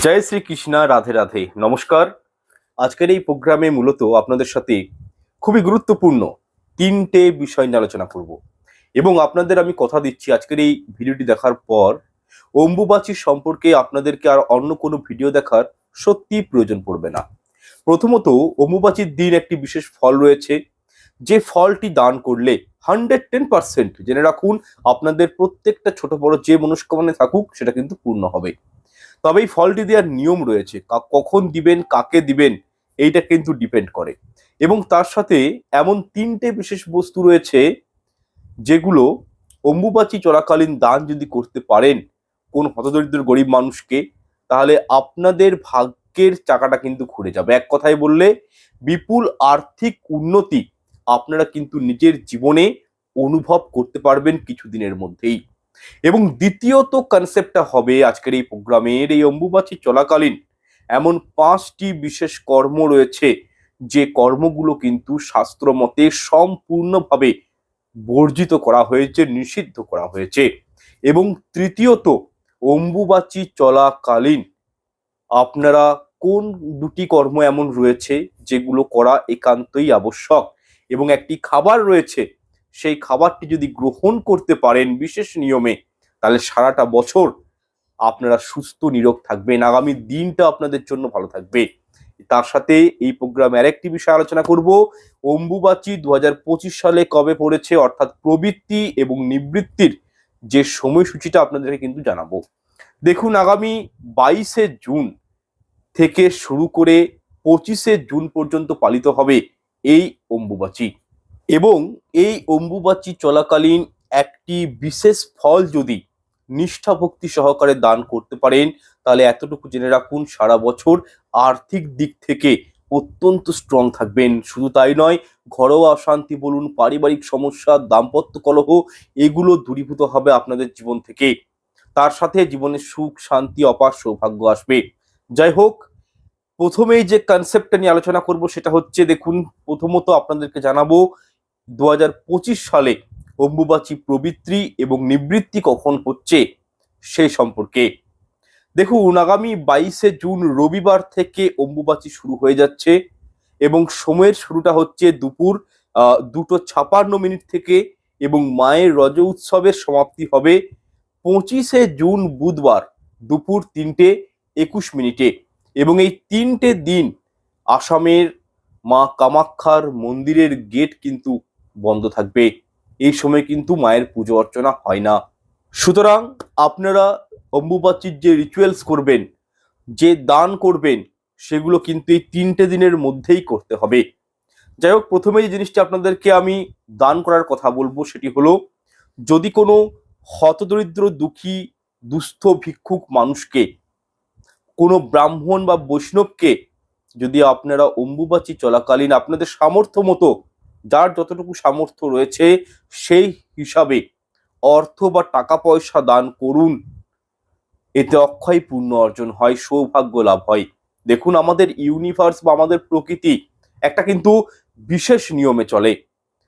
জয় শ্রীকৃষ্ণা রাধে রাধে। নমস্কার। আজকের এই প্রোগ্রামে মূলত আপনাদের সাথে খুবই গুরুত্বপূর্ণ তিনটে বিষয় নিয়ে আলোচনা করব। এবং আপনাদের আমি কথা দিচ্ছি আজকের এই ভিডিওটি দেখার পর, অম্বুবাচী সম্পর্কে আপনাদেরকে আর অন্য কোনো ভিডিও দেখার সত্যি প্রয়োজন পড়বে না। প্রথমত, অম্বুবাচীর দিন একটি বিশেষ ফল রয়েছে। যে ফলটি দান করলে হান্ড্রেড টেন পার্সেন্ট, জেনে রাখুন, আপনাদের প্রত্যেকটা ছোট বড় যে মনস্কামনে থাকুক, সেটা কিন্তু পূর্ণ হবে। তবে এই ফলটি দেওয়ার নিয়ম রয়েছে। কখন দিবেন, কাকে দিবেন, এইটা কিন্তু ডিপেন্ড করে। এবং তার সাথে এমন তিনটে বিশেষ বস্তু রয়েছে, যেগুলো অম্বুবাচী চলাকালীন দান যদি করতে পারেন কোন হতদরিদ্র গরিব মানুষকে, তাহলে আপনাদের ভাগ্যের চাকাটা কিন্তু ঘুরে যাবে। এক কথায় বললে, বিপুল আর্থিক উন্নতি আপনারা কিন্তু নিজের জীবনে অনুভব করতে পারবেন কিছুদিনের মধ্যেই। এবং দ্বিতীয়ত কনসেপ্টটা হবে আজকের এই প্রোগ্রামের এই অম্বুবাচী চলাকালীন। এমন পাঁচটি বিশেষ কর্ম রয়েছে, যে কর্মগুলো কিন্তু শাস্ত্র মতে সম্পূর্ণভাবে বর্জিত করা হয়েছে, নিষিদ্ধ করা হয়েছে। এবং তৃতীয়ত, অম্বুবাচী চলাকালীন আপনারা কোন দুটি কর্ম এমন রয়েছে, যেগুলো করা একান্তই আবশ্যক? এবং একটি খাবার রয়েছে সেই খাবারটি যদি গ্রহণ করতে পারেন বিশেষ নিয়মে, তাহলে সারাটা বছর আপনারা সুস্থ, নিরোগ থাকবেন। আগামী দিনটা আপনাদের জন্য ভালো থাকবে। তার সাথে এই প্রোগ্রামে আরেকটি বিষয় আলোচনা করব। অম্বুবাচী দু হাজার পঁচিশ সালে কবে পড়েছে, অর্থাৎ প্রবৃত্তি এবং নিবৃত্তির যে সময়সূচিটা আপনাদেরকে কিন্তু জানাব। দেখুন, আগামী বাইশে জুন থেকে শুরু করে পঁচিশে জুন পর্যন্ত পালিত হবে এই অম্বুবাচী। এবং এই অম্বুবাচী চলাকালীন একটি বিশেষ ফল যদি নিষ্ঠা ভক্তি সহকারে দান করতে পারেন, তাহলে এতটুকু জেনে রাখুন, সারা বছর আর্থিক দিক থেকে অত্যন্ত স্ট্রং থাকবেন। শুধু তাই নয়, ঘরোয়া অশান্তি বলুন, পারিবারিক সমস্যা, দাম্পত্য কলহ, এগুলো দূরীভূত হবে আপনাদের জীবন থেকে। তার সাথে জীবনে সুখ, শান্তি, অপার সৌভাগ্য আসবে। যাই হোক, প্রথমেই যে কনসেপ্টটা নিয়ে আলোচনা করব সেটা হচ্ছে, দেখুন, প্রথমত আপনাদেরকে জানাব দু হাজার পঁচিশ সালে অম্বুবাচী প্রবৃত্তি এবং নিবৃত্তি কখন হচ্ছে সেই সম্পর্কে। দেখুন, আগামী বাইশে জুন রবিবার থেকে অম্বুবাচী শুরু হয়ে যাচ্ছে এবং সময়ের শুরুটা হচ্ছে দুপুর দুটো ছাপান্ন মিনিট থেকে এবং মায়ের রজ উৎসবের সমাপ্তি হবে পঁচিশে জুন বুধবার দুপুর তিনটে একুশ মিনিটে এবং এই তিনটে দিন আসামের মা কামাক্ষার মন্দিরের গেট কিন্তু বন্ধ থাকবে। এই সময় কিন্তু মায়ের পুজো অর্চনা হয় না। সুতরাং আপনারা অম্বুবাচীর যে রিচুয়ালস করবেন, যে দান করবেন, সেগুলো কিন্তু এই তিনটে দিনের মধ্যেই করতে হবে। যাই হোক, প্রথমে যে জিনিসটি আপনাদেরকে আমি দান করার কথা বলব সেটি হলো, যদি কোনো হতদরিদ্র, দুঃখী, দুস্থ, ভিক্ষুক মানুষকে, কোনো ব্রাহ্মণ বা বৈষ্ণবকে যদি আপনারা অম্বুবাচী চলাকালীন আপনাদের সামর্থ্য মতো যার যতটুকু সামর্থ্য রয়েছে সেই হিসাবে অর্থ বা টাকা পয়সা দান করুন। এতে অক্ষয় পূর্ণ অর্জন হয়, সৌভাগ্য লাভ হয়। দেখুন, আমাদের ইউনিভার্স বা আমাদের প্রকৃতি একটা কিন্তু বিশেষ নিয়মে চলে।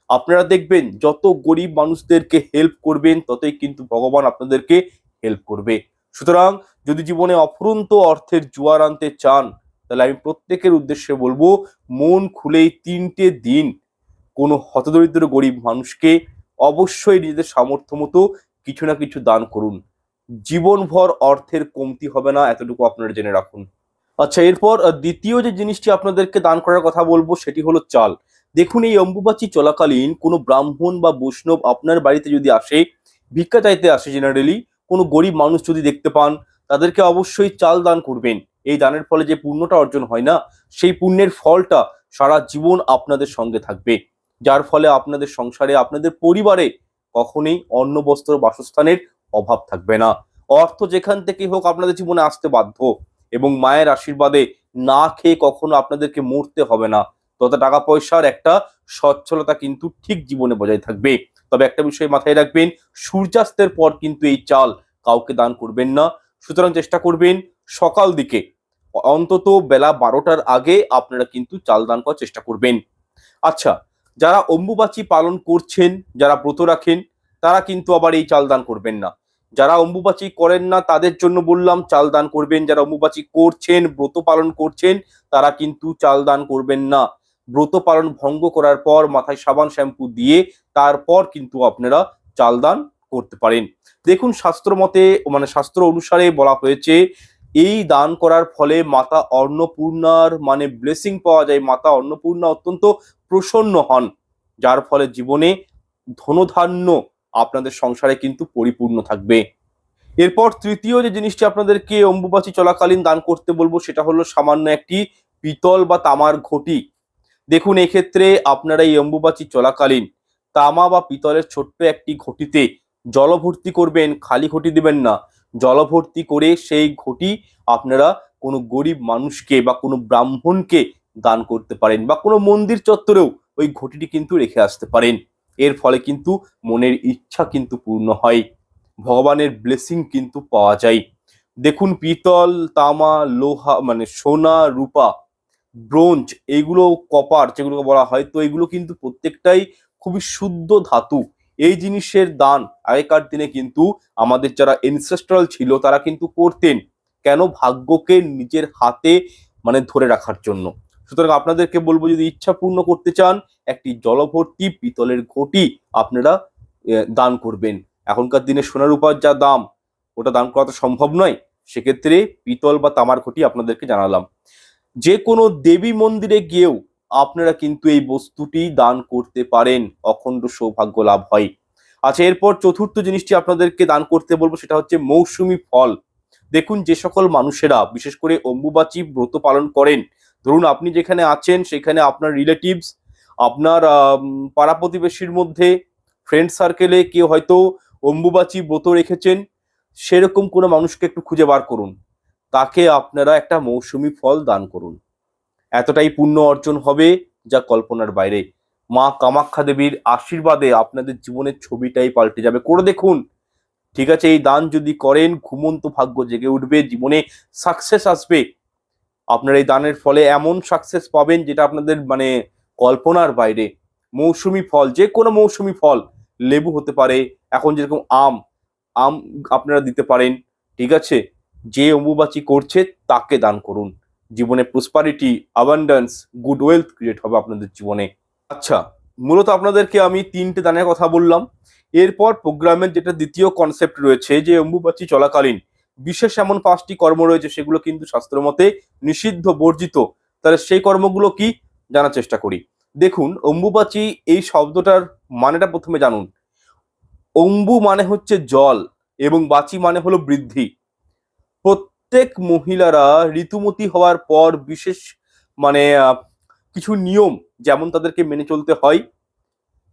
আপনারা দেখবেন, যত গরিব মানুষদেরকে হেল্প করবেন, ততই কিন্তু ভগবান আপনাদেরকে হেল্প করবে। সুতরাং, যদি জীবনে অফুরন্ত অর্থের জোয়ার আনতে চান, তাহলে আমি প্রত্যেকের উদ্দেশ্যে বলব, মন খুলে এই তিনটে দিন কোনো হতদরিদ্র গরিব মানুষকে অবশ্যই নিজেদের সামর্থ্য মতো কিছু না কিছু দান করুন। জীবনভর অর্থের কমতি হবে না, এতটুকু আপনারা জেনে রাখুন। আচ্ছা এরপর দ্বিতীয় যে জিনিসটি আপনাদেরকে দান করার কথা বলব, সেটি হলো চাল। দেখুন, এই অম্বুবাচী চলাকালীন কোনো ব্রাহ্মণ বা বৈষ্ণব আপনার বাড়িতে যদি আসে, ভিক্ষা চাইতে আসে জেনারেলি কোনো গরিব মানুষ যদি দেখতে পান, তাদেরকে অবশ্যই চাল দান করবেন। এই দানের ফলে যে পুণ্যটা অর্জন হয় না, সেই পুণ্যের ফলটা সারা জীবন আপনাদের সঙ্গে থাকবে। যার ফলে আপনাদের সংসারে, আপনাদের পরিবারে কখনোই অন্ন, বস্ত্র, বাসস্থানের অভাব থাকবে না। অর্থ যেখান থেকে হোক আপনাদের জীবনে আসতে বাধ্য এবং মায়ের আশীর্বাদে না খেয়ে কখনো আপনাদেরকে মরতে হবে না। তত টাকা পয়সার একটা সচ্ছলতা কিন্তু ঠিক জীবনে বজায় থাকবে। তবে একটা বিষয় মাথায় রাখবেন, সূর্যাস্তের পর কিন্তু এই চাল কাউকে দান করবেন না। সুতরাং চেষ্টা করবেন সকাল দিকে, অন্তত বেলা বারোটার আগে আপনারা কিন্তু চাল দান করার চেষ্টা করবেন। আচ্ছা যারা অম্বুবাচী পালন করছেন, যারা ব্রত রাখেন, তারা কিন্তু আবার এই চাল দান করবেন না। যারা অম্বুবাচী করেন না, তাদের জন্য বললাম চাল দান করবেন। যারা অম্বুবাচী করছেন, ব্রত পালন করছেন, তারা কিন্তু চাল দান করবেন না। ব্রত পালন ভঙ্গ করার পর মাথায় সাবান শ্যাম্পু দিয়ে তারপর কিন্তু আপনারা চাল দান করতে পারেন। দেখুন শাস্ত্র মতে মানে শাস্ত্র অনুসারে বলা হয়েছে এই দান করার ফলে মাতা অন্নপূর্ণার মানে ব্লেসিং পাওয়া যায়। মাতা অন্নপূর্ণা অত্যন্ত প্রসন্ন হন, যার ফলে জীবনে ধনধান্য আপনাদের সংসারে কিন্তু পরিপূর্ণ থাকবে। এরপর তৃতীয় যে জিনিসটি আপনাদেরকে অম্বুবাচী চলাকালীন দান করতে বলব, সেটা হলো সামান্য একটি পিতল বা তামার ঘটি। দেখুন, এক্ষেত্রে আপনারা এই অম্বুবাচী চলাকালীন তামা বা পিতলের ছোট্ট একটি ঘটিতে জল ভর্তি করবেন, খালি ঘটি দিবেন না। জল ভর্তি করে সেই ঘটি আপনারা কোনো গরিব মানুষকে বা কোনো ব্রাহ্মণকে দান করতে পারেন বা কোনো মন্দির চত্বরেও ওই ঘটিটি কিন্তু রেখে আসতে পারেন। এর ফলে কিন্তু মনের ইচ্ছা কিন্তু পূর্ণ হয়, ভগবানের ব্লেসিং কিন্তু পাওয়া যায়। দেখুন পিতল, তামা, লোহা মানে সোনা, রূপা, ব্রোঞ্জ এইগুলো কপার যেগুলোকে বলা হয়, তো এগুলো কিন্তু প্রত্যেকটাই খুবই শুদ্ধ ধাতু। এই জিনিসের দান আগেকার দিনে কিন্তু আমাদের যারা এনসেস্ট্রাল ছিল তারা কিন্তু করতেন। কেন? ভাগ্যকে নিজের হাতে মানে ধরে রাখার জন্য। সুতরাং আপনাদেরকে বলব, যদি ইচ্ছা পূর্ণ করতে চান, একটি জলভর্তি পিতলের ঘটি আপনারা দান করবেন। এখনকার দিনে সোনার রূপার যা দাম, ওটা দান করা তো সম্ভব নয়। সেক্ষেত্রে পিতল বা তামার ঘটি আপনাদেরকে জানালাম। যে কোনো দেবী মন্দিরে গিয়েও আপনারা কিন্তু এই বস্তুটি দান করতে পারেন। অখণ্ড সৌভাগ্য লাভ হয়। আচ্ছা এরপর চতুর্থ জিনিসটি আপনাদেরকে দান করতে বলব, সেটা হচ্ছে মৌসুমী ফল। দেখুন, যে সকল মানুষেরা, বিশেষ করে অম্বুবাচী ব্রত পালন করেন, ধরুন আপনি যেখানে আছেন, সেখানে আপনার রিলেটিভস আপনার পাড়া প্রতিবেশীর মধ্যে ফ্রেন্ড সার্কেলে কেউ হয়তো অম্বুবাচী ব্রত রেখেছেন, সেরকম কোনো মানুষকে একটু খুঁজে বার করুন। তাকে আপনারা একটা মৌসুমী ফল দান করুন। এতটাই পুণ্য অর্জন হবে যা কল্পনার বাইরে। মা কামাখ্যা দেবীর আশীর্বাদে আপনাদের জীবনের ছবিটাই পাল্টে যাবে। করে দেখুন। ঠিক আছে, এই দান যদি করেন, ঘুমন্ত ভাগ্য জেগে উঠবে, জীবনে সাকসেস আসবে। আপনার এই দানের ফলে এমন সাকসেস পাবেন যেটা আপনাদের মানে কল্পনার বাইরে। মৌসুমি ফল, যে কোনো মৌসুমি ফল, লেবু হতে পারে, এখন যেরকম আম আম আপনারা দিতে পারেন। ঠিক আছে, যে অম্বুবাচী করছে, তাকে দান করুন। জীবনে prosperity abundance good wealth create হবে আপনাদের জীবনে। আচ্ছা মূলত আপনাদেরকে আমি তিনটে দানের কথা বললাম। এরপর প্রোগ্রামের যেটা দ্বিতীয় কনসেপ্ট রয়েছে যে অম্বুবাচী চলাকালীন, বিশেষ এমন পাঁচটি কর্ম রয়েছে সেগুলো কিন্তু শাস্ত্র মতে নিষিদ্ধ, বর্জিত। তাহলে সেই কর্মগুলো কি? জানার চেষ্টা করি। দেখুন, অম্বুবাচী এই শব্দটার মানেটা প্রথমে জানুন। অম্বু মানে হচ্ছে জল এবং বাচি মানে হলো বৃদ্ধি। প্রত্যেক মহিলারা ঋতুমতী হওয়ার পর বিশেষ মানে কিছু নিয়ম যেমন তাদেরকে মেনে চলতে হয়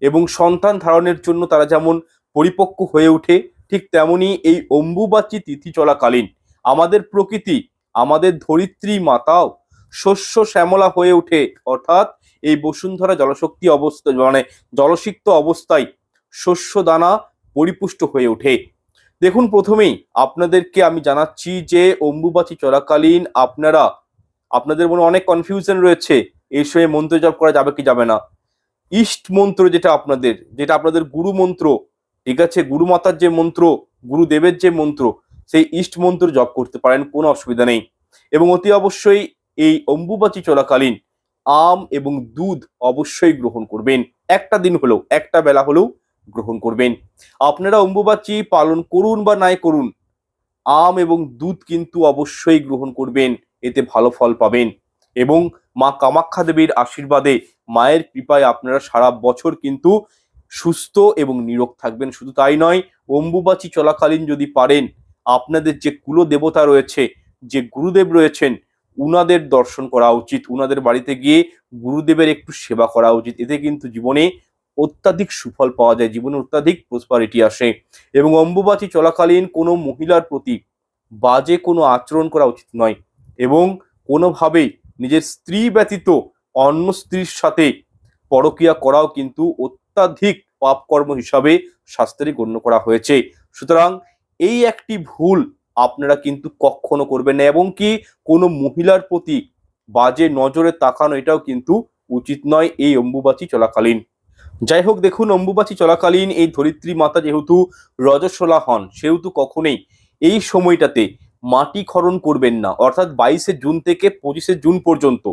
এবং সন্তান ধারণের জন্য তারা যেমন পরিপক্ক হয়ে ওঠে, ঠিক তেমনি এই অম্বুবাচী তিথি চলাকালীন আমাদের প্রকৃতি, আমাদের ধরিত্রী মাতাও শস্য শ্যামলা হয়ে ওঠে। অর্থাৎ এই বসুন্ধরা জলশক্তি অবস্থা মানে জলসিক্ত অবস্থায় শস্য দানা পরিপুষ্ট হয়ে ওঠে। দেখুন, প্রথমেই আপনাদেরকে আমি জানাচ্ছি যে অম্বুবাচী চলাকালীন আপনারা, আপনাদের মনে অনেক কনফিউশন রয়েছে এই সময় মন্ত্র জপ করা যাবে কি যাবে না। ইষ্ট মন্ত্র যেটা আপনাদের যেটা আপনাদের গুরু মন্ত্র, ঠিক আছে? গুরুমাতার যে মন্ত্র গুরুদেবের যে মন্ত্র, সেই ইষ্ট মন্ত্র জপ করতে পারেন, কোনো অসুবিধা নেই। এবং অতি অবশ্যই এই অম্বুবাচী চলাকালীন আম এবং দুধ অবশ্যই গ্রহণ করবেন। একটা দিন হলেও, একটা বেলা হলেও গ্রহণ করবেন। আপনারা অম্বুবাচী পালন করুন বা নাই করুন, আম এবং দুধ কিন্তু অবশ্যই গ্রহণ করবেন, এতে ভালো ফল পাবেন। এবং মা কামাখ্যা দেবীর আশীর্বাদে, মায়ের কৃপায় আপনারা সারা বছর কিন্তু সুস্থ এবং নিরোগ থাকবেন। শুধু তাই নয়, অম্বুবাচী চলাকালীন যদি পারেন, আপনাদের যে কুল দেবতা রয়েছে, যে গুরুদেব রয়েছেন, উনাদের দর্শন করা উচিত। উনাদের বাড়িতে গিয়ে গুরুদেবের একটু সেবা করা উচিত। এতে কিন্তু জীবনে অত্যাধিক সুফল পাওয়া যায়, জীবনে অত্যাধিক প্রসপারিটি আসে এবং অম্বুবাচী চলাকালীন কোনো মহিলার প্রতি বাজে কোনো আচরণ করা উচিত নয় এবং কোনোভাবেই নিজের স্ত্রী ব্যতীত অন্য স্ত্রীর সাথে পরকিয়া করাও কিন্তু অত্যাধিক পাপকর্ম হিসাবে শাস্ত্রে গণ্য করা হয়েছে। সুতরাং এই একটি ভুল আপনারা কিন্তু কখনো করবেন না এবং কি কোনো মহিলার প্রতি বাজে নজরে তাকানো এটাও কিন্তু উচিত নয় এই অম্বুবাচী চলাকালীন। যাই হোক দেখুন, অম্বুবাচী চলাকালীন এই ধরিত্রী মাতা যেহেতু রজস্বলা হন, সেহেতু কখনোই এই সময়টাতে মাটি খরণ করবেন না। অর্থাৎ বাইশে জুন থেকে পঁচিশে জুন পর্যন্ত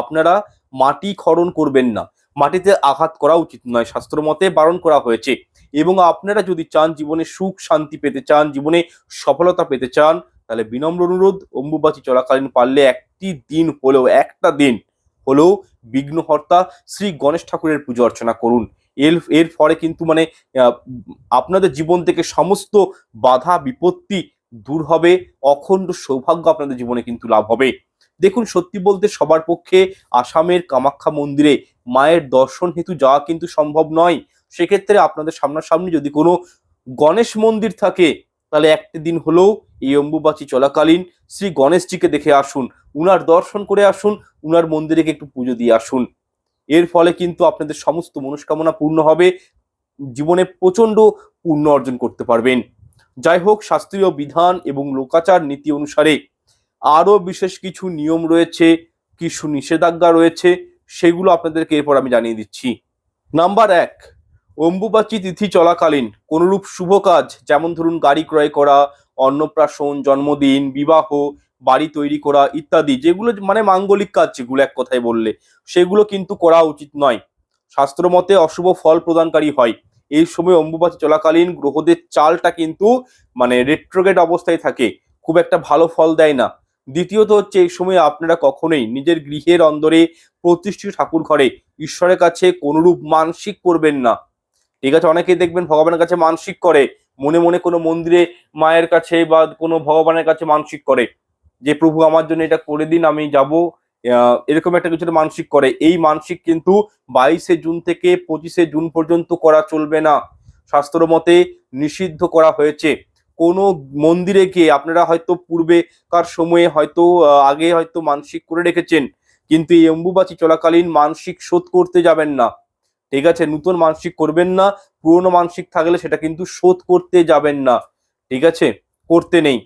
আপনারা মাটি খরণ করবেন না। মাটিতে আঘাত করা উচিত নয় শাস্ত্র মতে বারণ করা হয়েছে। এবং আপনারা যদি চান জীবনে সুখ, শান্তি পেতে চান, জীবনে সফলতা পেতে চান, তাহলে বিনম্র অনুরোধ, অম্বুবাচী চলাকালীন পারলে একটি দিন হলেও, একটা দিন হলেও বিঘ্নহর্তা শ্রী গণেশ ঠাকুরের পুজো অর্চনা করুন। এর এর ফলে কিন্তু মানে আপনাদের জীবন থেকে সমস্ত বাধা, বিপত্তি দূর হবে, অখণ্ড সৌভাগ্য আপনাদের জীবনে কিন্তু লাভ হবে। দেখুন, সত্যি বলতে সবার পক্ষে আসামের কামাখ্যা মন্দিরে মায়ের দর্শন হেতু যাওয়া কিন্তু সম্ভব নয়। সেক্ষেত্রে আপনাদের সামনাসামনি যদি কোনো গণেশ মন্দির থাকে, তাহলে একটি দিন হলেও এই অম্বুবাচী চলাকালীন শ্রী গণেশজিকে দেখে আসুন, উনার দর্শন করে আসুন, উনার মন্দিরে একটু পুজো দিয়ে আসুন। এর ফলে কিন্তু আপনাদের সমস্ত মনস্কামনা পূর্ণ হবে, জীবনে প্রচণ্ড পূর্ণ অর্জন করতে পারবেন। যাই হোক, শাস্ত্রীয় বিধান এবং লোকাচার নীতি অনুসারে আরও বিশেষ কিছু নিয়ম রয়েছে, কিছু নিষেধাজ্ঞা রয়েছে, সেগুলো আপনাদেরকে এরপর আমি জানিয়ে দিচ্ছি। নাম্বার এক, অম্বুবাচী তিথি চলাকালীন কোনরূপ শুভ কাজ, যেমন ধরুন গাড়ি ক্রয় করা অন্নপ্রাশন, জন্মদিন, বিবাহ, বাড়ি তৈরি করা ইত্যাদি, যেগুলো মানে মাঙ্গলিক কাজ যেগুলো এক কথায় বললে, সেগুলো কিন্তু করা উচিত নয়। শাস্ত্র মতে অশুভ ফল প্রদানকারী হয়। এই সময় অম্বুবাচী চলাকালীন গ্রহদের চালটা কিন্তু মানে রেট্রোগেট অবস্থায় থাকে, খুব একটা ভালো ফল দেয় না। দ্বিতীয়ত হচ্ছে এই সময় আপনারা কখনোই নিজের গৃহের অন্দরে প্রতিষ্ঠিত ঠাকুর ঘরে ঈশ্বরের কাছে কোনরূপ মানসিক করবেন না। ঠিক আছে, অনেকেই দেখবেন ভগবানের কাছে মানসিক করে মনে মনে কোনো মন্দিরে মায়ের কাছে বা কোনো ভগবানের কাছে মানসিক করে যে, প্রভু, আমার জন্য এটা করে দিন, আমি যাব। এরকম একটা কিছু মানসিক করে। এই মানসিক কিন্তু বাইশে জুন থেকে পঁচিশে জুন পর্যন্ত করা চলবে না। শাস্ত্র মতে নিষিদ্ধ করা হয়েছে। কোনো মন্দিরে গিয়ে আপনারা হয়তো পূর্বেকার সময়ে হয়তো আগে হয়তো মানসিক করে রেখেছেন, কিন্তু এই অম্বুবাচী চলাকালীন মানসিক শোধ করতে যাবেন না। ঠিক আছে, নতুন মানসিক করবেন না, পুরনো মানসিক থাকলে সেটা কিন্তু শোধ করতে যাবেন না, ঠিক আছে, করতে নেই।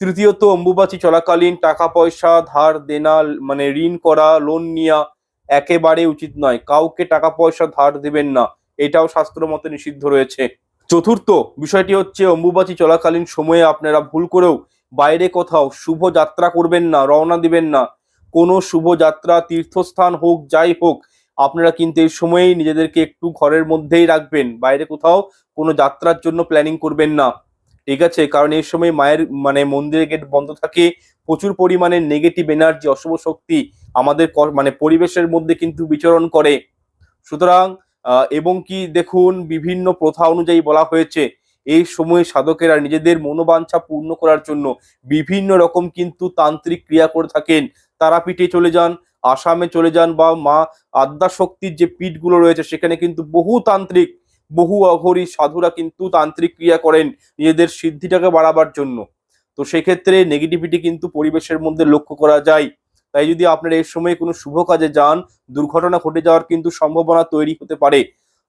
তৃতীয়ত, অম্বুবাচী চলাকালীন টাকা পয়সা ধার দেনা মানে ঋণ করা লোন নেওয়া একেবারে উচিত নয়, কাউকে টাকা পয়সা ধার দেবেন না, এটাও শাস্ত্র মতে নিষিদ্ধ রয়েছে। চতুর্থ, বিষয়টি হচ্ছে অম্বুবাচী চলাকালীন সময়ে আপনারা ভুল করেও বাইরে কোথাও শুভ যাত্রা করবেন না, রওনা দিবেন না। কোনো শুভ যাত্রা, তীর্থস্থান হোক, যাই হোক আপনারা কিন্তু এই সময়েই নিজেদেরকে একটু ঘরের মধ্যেই রাখবেন, বাইরে কোথাও কোনো যাত্রার জন্য প্ল্যানিং করবেন না। ঠিক আছে? কারণ এই সময় মায়ের মানে মন্দিরের গেট বন্ধ থাকে, প্রচুর পরিমাণে নেগেটিভ এনার্জি অশুভ শক্তি আমাদের মানে পরিবেশের মধ্যে কিন্তু বিচরণ করে। সুতরাং এবং কি দেখুন, বিভিন্ন প্রথা অনুযায়ী বলা হয়েছে, এই সময়ে সাধকেরা নিজেদের মনোবাঞ্ছা পূর্ণ করার জন্য বিভিন্ন রকম কিন্তু তান্ত্রিক ক্রিয়া করে থাকেন। তারাপীঠে চলে যান আসামে চলে যান বা মা আদ্যা শক্তির যে পীঠগুলো রয়েছে, সেখানে কিন্তু বহু তান্ত্রিক, বহু অঘরী সাধুরা কিন্তু তান্ত্রিক ক্রিয়া করেন নিজেদের সিদ্ধিটাকে বাড়াবার জন্য। তো সেক্ষেত্রে নেগেটিভিটি কিন্তু পরিবেশের মধ্যে লক্ষ্য করা যায়। তাই যদি আপনারা এই সময় কোনো শুভ কাজে যান, দুর্ঘটনা ঘটে যাওয়ার কিন্তু সম্ভাবনা তৈরি হতে পারে।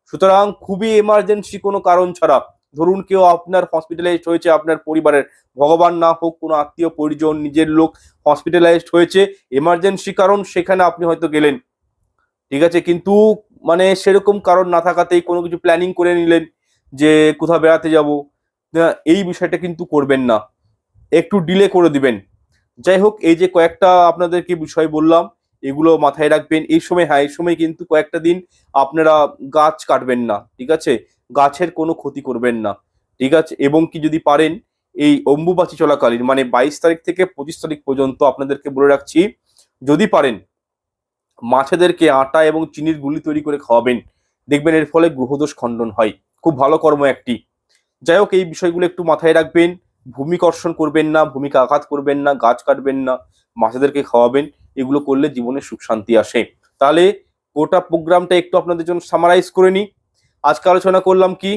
সুতরাং খুবই এমার্জেন্সি কোনো কারণ ছাড়া ধরুন কেউ আপনার হসপিটালাইজড হয়েছে, আপনার পরিবারের, ভগবান না হোক, কোনো আত্মীয়, পরিজন, নিজের লোক হসপিটালাইজড হয়েছে এমার্জেন্সি কারণ সেখানে আপনি হয়তো গেলেন। ঠিক আছে? কিন্তু মানে সেরকম কারণ না থাকাতেই কোনো কিছু প্ল্যানিং করে নিলেন যে কোথাও বেড়াতে যাব। এই বিষয়টা কিন্তু করবেন না। একটু ডিলে করে দিবেন। যাই হোক, এই যে কয়েকটা আপনাদেরকে বিষয় বললাম, এগুলো মাথায় রাখবেন। এই সময় হ্যাঁ এই সময় কিন্তু কয়েকটা দিন আপনারা গাছ কাটবেন না। ঠিক আছে? গাছের কোনো ক্ষতি করবেন না, ঠিক আছে? এবং কি যদি পারেন, এই অম্বুবাচী চলাকালীন মানে বাইশ তারিখ থেকে পঁচিশ তারিখ পর্যন্ত আপনাদেরকে বলে রাখছি, যদি পারেন, মাছেদেরকে আটা এবং চিনির গুলি তৈরি করে খাওয়াবেন। দেখবেন এর ফলে গ্রহদোষ খণ্ডন হয়। খুব ভালো কর্ম একটি। যাই হোক, এই বিষয়গুলো একটু মাথায় রাখবেন। ভূমিকর্ষণ করবেন না, ভূমিকা আঘাত করবেন না, গাছ কাটবেন না, মাছেদেরকে খাওয়াবেন, এগুলো করলে জীবনে সুখ শান্তি আসে। তাহলে গোটা প্রোগ্রামটা একটু আপনাদের জন্য সামারাইজ করে নিই। আজকে আলোচনা করলাম কি?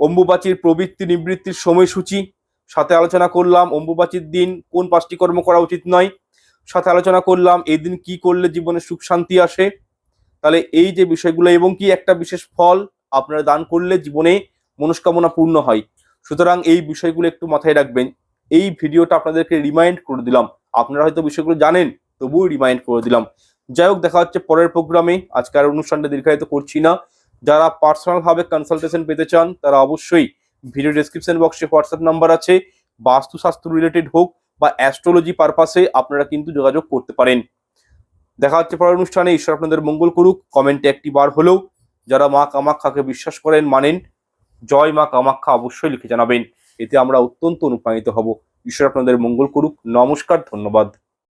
অম্বুবাচীর প্রবৃত্তি নিবৃত্তির সময়সূচি। সাথে আলোচনা করলাম অম্বুবাচীর দিন কোন পাঁচটি কর্ম করা উচিত নয়। সাথে আলোচনা করলাম এই দিন কি করলে জীবনে সুখ শান্তি আসে। তাহলে এই যে বিষয়গুলো এবং কি একটা বিশেষ ফল আপনারা দান করলে জীবনে মনস্কামনা পূর্ণ হয়। সুতরাং এই বিষয়গুলো একটু মাথায় রাখবেন। এই ভিডিওটা আপনাদেরকে রিমাইন্ড করে দিলাম। আপনারা হয়তো বিষয়গুলো জানেন, তবুও রিমাইন্ড করে দিলাম। যাই হোক, দেখা হচ্ছে পরের প্রোগ্রামে আজকে আর অনুষ্ঠানটা দীর্ঘায়িত করছি না। যারা পার্সোনালভাবে কনসালটেশন পেতে চান, তারা অবশ্যই ভিডিও ডেসক্রিপশন বক্সে হোয়াটসঅ্যাপ নাম্বার আছে। বাস্তুশাস্ত্র রিলেটেড হোক বা অ্যাস্ট্রোলজি পারপাসে আপনারা কিন্তু যোগাযোগ করতে পারেন। দেখা হচ্ছে পরের অনুষ্ঠানে। ঈশ্বর আপনাদের মঙ্গল করুক। কমেন্টে একটি বার হলেও যারা মা কামাখ্যাকে বিশ্বাস করেন, মানেন, জয় মা কামাখ্যা অবশ্যই লিখে জানাবেন। এতে আমরা অত্যন্ত অনুপ্রাণিত হব। ঈশ্বর আপনাদের মঙ্গল করুক। নমস্কার, ধন্যবাদ।